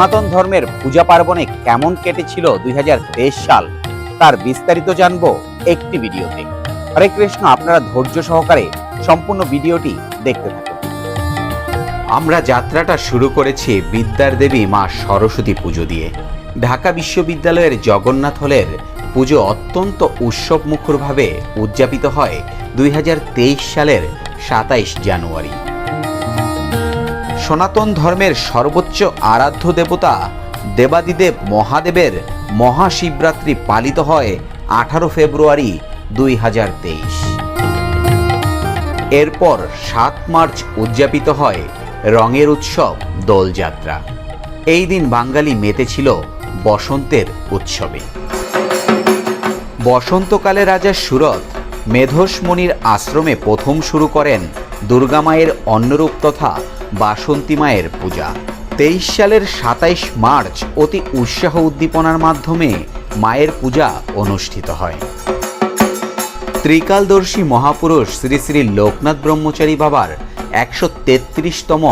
সনাতন ধর্মের পূজা পার্বণে কেমন কেটেছিল দুই সাল, তার বিস্তারিত জানব একটি ভিডিওতে। হরে কৃষ্ণ, আপনারা ধৈর্য সহকারে সম্পূর্ণ ভিডিওটি দেখতে থাকুন। আমরা যাত্রাটা শুরু করেছি বিদ্যার দেবী মা সরস্বতী পুজো দিয়ে। ঢাকা বিশ্ববিদ্যালয়ের জগন্নাথ হলের পুজো অত্যন্ত উৎসব মুখরভাবে উদযাপিত হয় দুই হাজার তেইশ সালের সাতাইশ জানুয়ারি। সনাতন ধর্মের সর্বোচ্চ আরাধ্য দেবতা দেবাদিদেব মহাদেবের মহাশিবরাত্রি পালিত হয় আঠারো ফেব্রুয়ারি দুই হাজার তেইশ। এরপর সাত মার্চ উদযাপিত হয় রঙের উৎসব দোলযাত্রা। এই দিন বাঙালি মেতেছিল বসন্তের উৎসবে। বসন্তকালে রাজা সুরত মেধস মণির আশ্রমে প্রথম শুরু করেন দুর্গামায়ের অন্নরূপ তথা বাসন্তী মায়ের পূজা। তেইশ সালের সাতাইশ মার্চ অতি উৎসাহ উদ্দীপনার মাধ্যমে মায়ের পূজা অনুষ্ঠিত হয়। ত্রিকালদর্শী মহাপুরুষ শ্রী শ্রী লোকনাথ ব্রহ্মচারী বাবার একশো তেত্রিশতম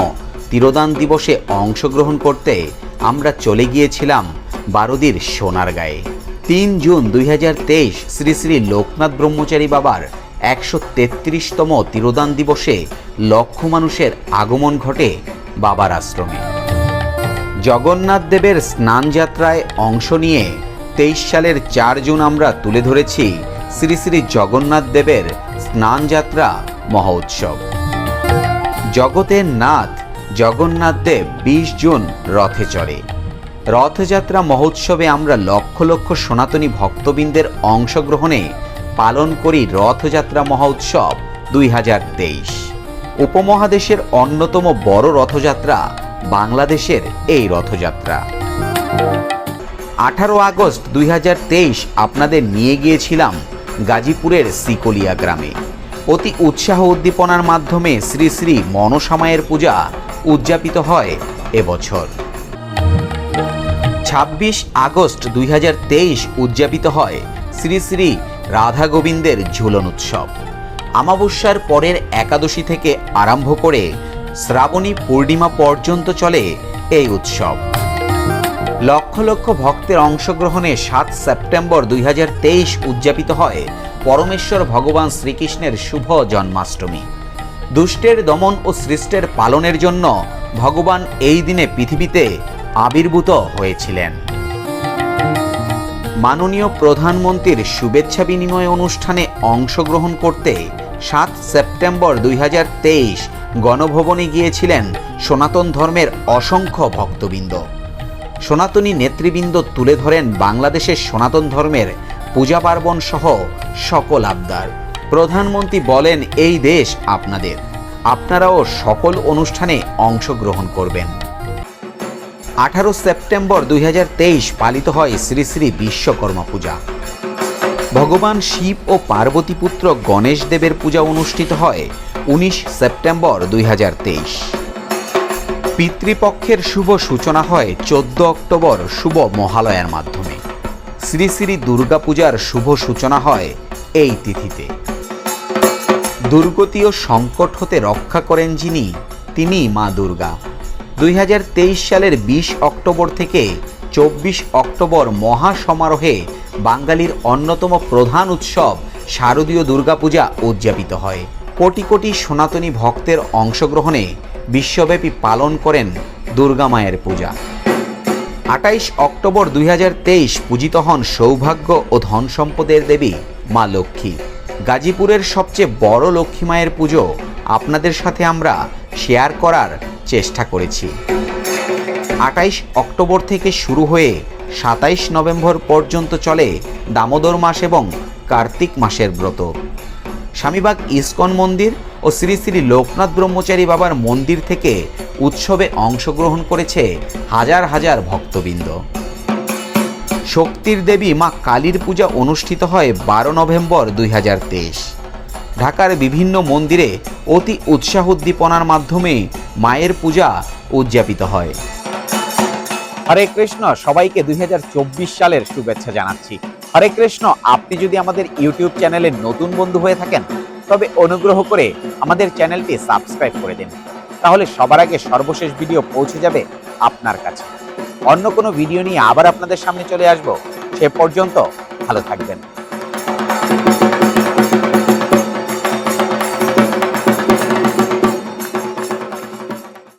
তিরোদান দিবসে অংশগ্রহণ করতে আমরা চলে গিয়েছিলাম বারুদির সোনার গায়ে তিন জুন দুই হাজার তেইশ শ্রী শ্রী লোকনাথ ব্রহ্মচারী বাবার একশো তেত্রিশতম তিরোদান দিবসে লক্ষ মানুষের আগমন ঘটে বাবার আশ্রমে। জগন্নাথ দেবের স্নান যাত্রায় অংশ নিয়ে তেইশ সালের চার জুন আমরা তুলে ধরেছি শ্রী শ্রী জগন্নাথ দেবের স্নান যাত্রা মহোৎসব জগতের নাথ, জগন্নাথ দেব বিশ জুন রথে চড়ে। রথযাত্রা মহোৎসবে আমরা লক্ষ লক্ষ সনাতনী ভক্তবৃন্দের অংশগ্রহণে পালন করি রথযাত্রা মহোৎসব দুই হাজার তেইশ। উপমহাদেশের অন্যতম বড় রথযাত্রা বাংলাদেশের এই রথযাত্রা। আঠারো আগস্ট দুই হাজার তেইশ আপনাদের নিয়ে গিয়েছিলাম গাজীপুরের সিকলিয়া গ্রামে। অতি উৎসাহ উদ্দীপনার মাধ্যমে শ্রী শ্রী মনসামায়ের পূজা উদযাপিত হয় এবছর। ছাব্বিশ আগস্ট দুই হাজার তেইশ উদযাপিত হয় শ্রী শ্রী রাধা গোবিন্দের ঝুলন উৎসব। আমাবস্যার পরের একাদশী থেকে আরম্ভ করে শ্রাবণী পূর্ণিমা পর্যন্ত চলে এই উৎসব। লক্ষ লক্ষ ভক্তের অংশগ্রহণে সাত সেপ্টেম্বর দুই হাজার তেইশ উদযাপিত হয় পরমেশ্বর ভগবান শ্রীকৃষ্ণের শুভ জন্মাষ্টমী। দুষ্টের দমন ও সৃষ্টের পালনের জন্য ভগবান এই দিনে পৃথিবীতে আবির্ভূত হয়েছিলেন। মাননীয় প্রধানমন্ত্রীর শুভেচ্ছা বিনিময় অনুষ্ঠানে অংশগ্রহণ করতে সাত সেপ্টেম্বর দুই হাজার তেইশ গণভবনে গিয়েছিলেন সনাতন ধর্মের অসংখ্য ভক্তবৃন্দ। সনাতনী নেতৃবৃন্দ তুলে ধরেন বাংলাদেশের সনাতন ধর্মের পূজা পার্বণ সহ সকল আবদার। প্রধানমন্ত্রী বলেন, এই দেশ আপনাদের। আপনারাও সকল অনুষ্ঠানে অংশগ্রহণ করবেন। আঠারো সেপ্টেম্বর দুই হাজার তেইশ পালিত হয় শ্রী শ্রী বিশ্বকর্মা পূজা। ভগবান শিব ও পার্বতী পুত্র গণেশ দেবের পূজা অনুষ্ঠিত হয় উনিশ সেপ্টেম্বর দুই হাজার তেইশ। পিতৃপক্ষের শুভ সূচনা হয় চোদ্দ অক্টোবর শুভ মহালয়ার মাধ্যমে। শ্রী শ্রী দুর্গাপূজার শুভ সূচনা হয় এই তিথিতে। দুর্গতি ও সংকট হতে রক্ষা করেন যিনি, তিনি মা দুর্গা। দুই হাজার তেইশ সালের বিশ অক্টোবর থেকে চব্বিশ অক্টোবর মহা সমারোহে বাঙালির অন্যতম প্রধান উৎসব শারদীয় দুর্গাপূজা উদযাপিত হয়। কোটি কোটি সনাতনী ভক্তের অংশগ্রহণে বিশ্বব্যাপী পালন করেন দুর্গা মায়ের পূজা। আটাইশ অক্টোবর দুই হাজার তেইশ পূজিত হন সৌভাগ্য ও ধন সম্পদের দেবী মা লক্ষ্মী। গাজীপুরের সবচেয়ে বড় লক্ষ্মী মায়ের পুজো আপনাদের সাথে আমরা শেয়ার করার চেষ্টা করেছি। আটাইশ অক্টোবর থেকে শুরু হয়ে সাতাইশ নভেম্বর পর্যন্ত চলে দামোদর মাস এবং কার্তিক মাসের ব্রত। স্বামীবাগ ইস্কন মন্দির ও শ্রী শ্রী লোকনাথ ব্রহ্মচারী বাবার মন্দির থেকে উৎসবে অংশগ্রহণ করেছে হাজার হাজার ভক্তবৃন্দ। শক্তির দেবী মা কালীর পূজা অনুষ্ঠিত হয় বারো নভেম্বর দুই হাজার তেইশ। ঢাকার বিভিন্ন মন্দিরে অতি উৎসাহ উদ্দীপনার মাধ্যমে মায়ের পূজা উদযাপিত হয়। হরে কৃষ্ণ, সবাইকে দুই হাজার চব্বিশ সালের শুভেচ্ছা জানাচ্ছি। হরে কৃষ্ণ, আপনি যদি আমাদের ইউটিউব চ্যানেলের নতুন বন্ধু হয়ে থাকেন, তবে অনুগ্রহ করে আমাদের চ্যানেলটি সাবস্ক্রাইব করে দিন। তাহলে সবার আগে সর্বশেষ ভিডিও পৌঁছে যাবে আপনার কাছে। অন্য কোনো ভিডিও নিয়ে আবার আপনাদের সামনে চলে আসব। সে পর্যন্ত ভালো থাকবেন।